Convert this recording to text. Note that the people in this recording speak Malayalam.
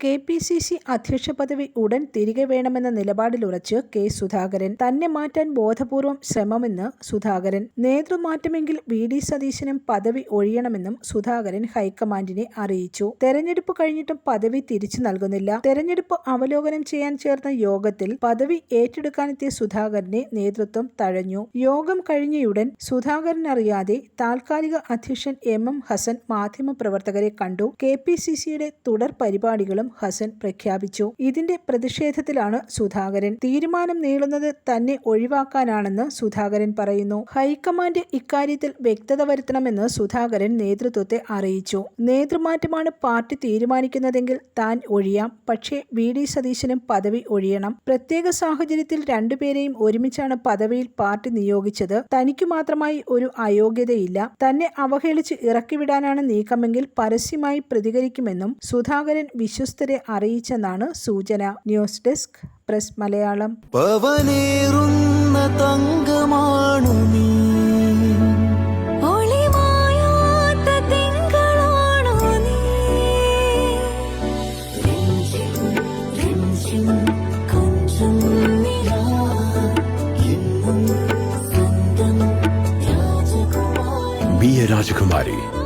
കെ പി സി സി അധ്യക്ഷ പദവി ഉടൻ തിരികെ വേണമെന്ന നിലപാടിലുറച്ച് കെ സുധാകരൻ. തന്നെ മാറ്റാൻ ബോധപൂർവം ശ്രമമെന്ന് സുധാകരൻ. നേതൃമാറ്റമെങ്കിൽ വി ഡി സതീശനും പദവി ഒഴിയണമെന്നും സുധാകരൻ ഹൈക്കമാൻഡിനെ അറിയിച്ചു. തെരഞ്ഞെടുപ്പ് കഴിഞ്ഞിട്ടും പദവി തിരിച്ചു നൽകുന്നില്ല. തെരഞ്ഞെടുപ്പ് അവലോകനം ചെയ്യാൻ ചേർന്ന യോഗത്തിൽ പദവി ഏറ്റെടുക്കാനെത്തിയ സുധാകരനെ നേതൃത്വം തഴഞ്ഞു. യോഗം കഴിഞ്ഞയുടൻ സുധാകരൻ അറിയാതെ താൽക്കാലിക അധ്യക്ഷൻ എം എം ഹസൻ മാധ്യമപ്രവർത്തകരെ കണ്ടു. കെ പി സി സിയുടെ തുടർ പരിപാടികളും ഹസൻ പ്രഖ്യാപിച്ചു. ഇതിന്റെ പ്രതിഷേധത്തിലാണ് സുധാകരൻ. തീരുമാനം നീളുന്നത് തന്നെ ഒഴിവാക്കാനാണെന്ന് സുധാകരൻ പറയുന്നു. ഹൈക്കമാൻഡ് ഇക്കാര്യത്തിൽ വ്യക്തത വരുത്തണമെന്ന് സുധാകരൻ നേതൃത്വത്തെ അറിയിച്ചു. നേതൃമാറ്റമാണ് പാർട്ടി തീരുമാനിക്കുന്നതെങ്കിൽ താൻ ഒഴിയാം. പക്ഷേ വി. ഡി. സതീശനും പദവി ഒഴിയണം. പ്രത്യേക സാഹചര്യത്തിൽ രണ്ടുപേരെയും ഒരുമിച്ചാണ് പദവിയിൽ പാർട്ടി നിയോഗിച്ചത്. തനിക്ക് മാത്രമായി ഒരു അയോഗ്യതയില്ല. തന്നെ അവഹേളിച്ച് ഇറക്കിവിടാനാണ് നീക്കമെങ്കിൽ പരസ്യമായി പ്രതികരിക്കുമെന്നും സുധാകരൻ വിശ്വസ്തരെ അറിയിച്ചെന്നാണ് സൂചന. News desk press Malayalam. പവനേറുന്ന തങ്കമാണു നീ. രാജകുമാരി.